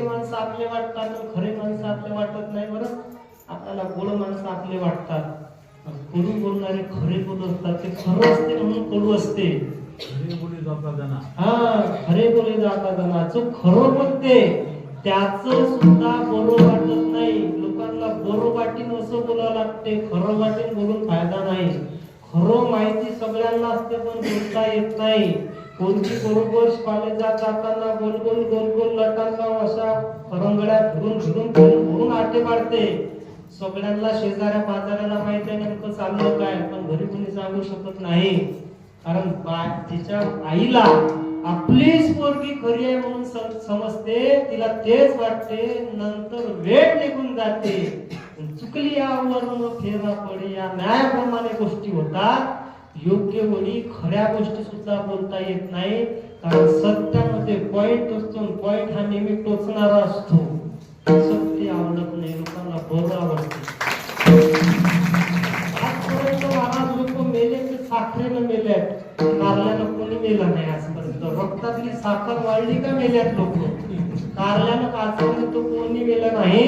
खोटे माणसं आपले वाटतात खरे माणसं आपले वाटत नाही बरं. आपल्याला गोड माणसं आपले वाटतात. कडू बोलणारे खरे बोल असतात ते खरं असते म्हणून कडू असते. बोली जाता हा खरे बोले जातात त्यांना. जो खरं बोलते त्याच सुद्धा बरोबर वाटत नाही. लोकांना बरोबर वाटीन असं बोलावं लागते. खरं वाटीन बोलून फायदा नाही. खरं माहिती सगळ्यांना असते पण बोलता येत नाही. कोणती बरोबर कॉलेजात जाताना गोल गोल गोल रंगड्या फिरून फिरून फिरून फिरून आटे पाडते. सगळ्यांना शेजाऱ्या पाजाऱ्याला माहिती आहे नेमकं चाललं काय पण घरी कोणी सांगू शकत नाही. कारण तिच्या आईला आपलीच पोरगी खरी आहे म्हणून समजते तिला तेच वाटते नंतर वेळ निघून जाते. चुकली यावरून फेरा पडे या न्यायाप्रमाणे गोष्टी होतात. योग्य वेळी खऱ्या गोष्टी सुद्धा बोलता येत नाही. कारण सत्यामध्ये पॉइंट असतो पॉइंट हा नेहमी टोचणारा असतो. सत्य आवडत नाही लोकांना बरं आवडते. आजपर्यंत महाराज लोक मेले ते साखरेनं मेले. कारल्यानं कोणी मेला नाही आजपर्यंत. रक्तातली साखर वाढली का मेल्यात लोक? कारल्यानं आजपर्यंत कोणी मेला नाही?